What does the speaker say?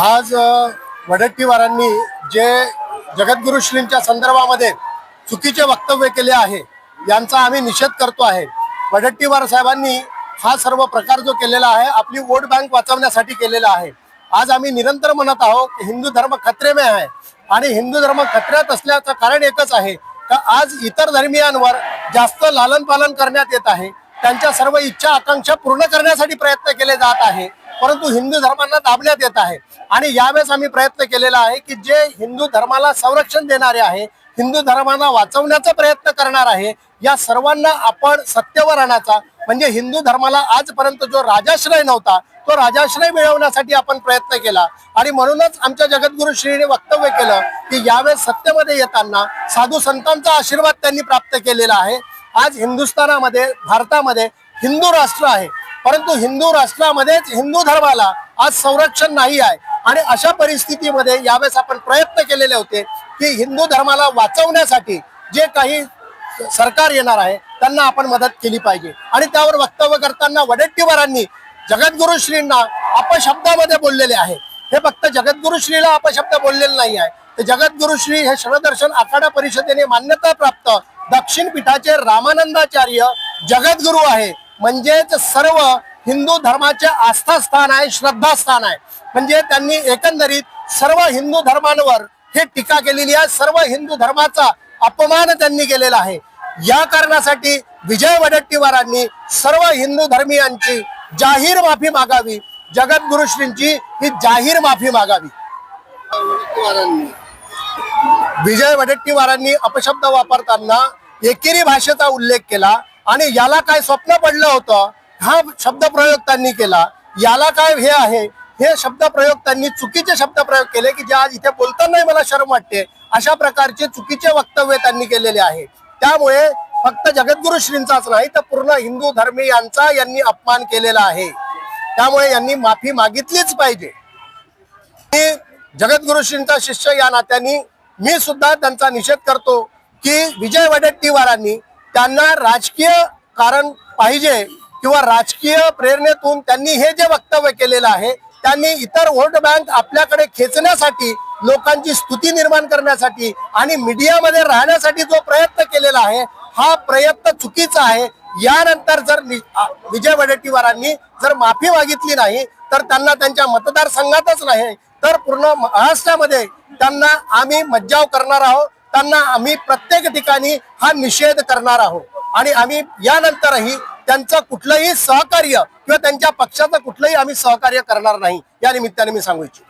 आज वडट्टीवारांनी जे जगद्गुरु श्रींच्या संदर्भामध्ये चुकीचे वक्तव्य केले आहे यांचा आम्ही निषेध करतो आहे. वडट्टीवार साहेबांनी हा सर्व प्रकार जो केलेला आहे आपली वोट बँक वाचवण्यासाठी केलेला आहे. आज आम्ही निरंतर म्हणत आहोत की हिंदू धर्म खतरे आहे आणि हिंदू धर्म खतऱ्यात असल्याचं कारण एकच आहे का आज इतर धर्मियांवर जास्त लालन पालन करण्यात येत आहे. त्यांच्या सर्व इच्छा आकांक्षा पूर्ण करण्यासाठी प्रयत्न केले जात आहे. परंतु हिंदू धर्मांना दाबण्यात येत आहे. आणि यावेळेस आम्ही प्रयत्न केलेला आहे की जे हिंदू धर्माला संरक्षण देणारे आहे हिंदू धर्माला वाचवण्याचा प्रयत्न करणार आहे या सर्वांना आपण सत्तेवर आणायचा. म्हणजे हिंदू धर्माला आजपर्यंत जो राजाश्रय नव्हता तो राजाश्रय मिळवण्यासाठी आपण प्रयत्न केला. आणि म्हणूनच आमच्या जगद्गुरु श्रीने वक्तव्य केलं की यावेळेस सत्तेमध्ये येताना साधू संतांचा आशीर्वाद त्यांनी प्राप्त केलेला आहे. आज हिंदुस्थानामध्ये भारतामध्ये हिंदू राष्ट्र आहे. परंतु हिंदू राष्ट्रामध्येच हिंदू धर्माला आज संरक्षण नाही आहे. आणि अशा परिस्थितीमध्ये यावेळेस आपण प्रयत्न केलेले होते की हिंदू धर्माला वाचवण्यासाठी जे काही सरकार येणार आहे त्यांना आपण मदत केली पाहिजे. आणि त्यावर वक्तव्य करताना वडेट्टीवारांनी जगद्गुरु श्रींना अपशब्दामध्ये बोललेले आहे. हे फक्त जगद्गुरु श्रीला अपशब्द बोललेले नाही आहे. तर जगद्गुरु श्री हे शरदर्शन आखाडा परिषदेने मान्यता प्राप्त दक्षिण पीठाचे रामानंदाचार्य जगद्गुरु आहे. म्हणजेच सर्व हिंदू धर्माचे आस्थास्थान आहे श्रद्धास्थान आहे. म्हणजे त्यांनी एकंदरीत सर्व हिंदू धर्मांवर हे टीका केलेली आहे. सर्व हिंदू धर्माचा अपमान त्यांनी केलेला आहे. या कारणासाठी विजय वडेट्टीवारांनी सर्व हिंदू धर्मीयांची जाहीर माफी मागावी. जगद्गुरु श्रींची ही जाहीर माफी मागावी. विजय वडेट्टीवारांनी अपशब्द वापरताना एकेरी भाषेचा उल्लेख केला. आणि याला काय स्वप्न पडलं होतं हा शब्द प्रयोग त्यांनी केला. याला काय हे आहे हे शब्द प्रयोग त्यांनी चुकीचे शब्द प्रयोग केले की जे आज इथे बोलतानाही मला शरम वाटते. अशा प्रकारचे चुकीचे वक्तव्य त्यांनी केलेले आहे. त्यामुळे फक्त जगद्गुरु श्रींचाच नाही तर पूर्ण हिंदू धर्मीयांचा यांनी अपमान केलेला आहे. त्यामुळे यांनी माफी मागितलीच पाहिजे. मी जगद्गुरु श्रींचा शिष्य या नात्याने मी सुद्धा त्यांचा निषेध करतो की विजय वडेट्टीवारांनी त्यांना राजकीय कारण पाहिजे किंवा राजकीय प्रेरणेतून त्यांनी हे जे वक्तव्य केलेलं आहे त्यांनी इतर वोट बँक आपल्याकडे खेचण्यासाठी लोकांची स्तुती निर्माण करण्यासाठी आणि मीडियामध्ये राहण्यासाठी जो प्रयत्न केलेला आहे हा प्रयत्न चुकीचा आहे. यानंतर जर नि- विजय वडेट्टीवारांनी जर माफी मागितली नाही तर त्यांना त्यांच्या मतदारसंघातच नाही तर पूर्ण महाराष्ट्रामध्ये त्यांना आम्ही मज्जाव करणार आहोत. त्यांना आम्ही प्रत्येक ठिकाणी हा निषेध करणार आहोत. आणि आम्ही यानंतरही त्यांचं कुठलंही सहकार्य किंवा त्यांच्या पक्षाचं कुठलंही आम्ही सहकार्य करणार नाही. या निमित्ताने मी सांगू इच्छितो.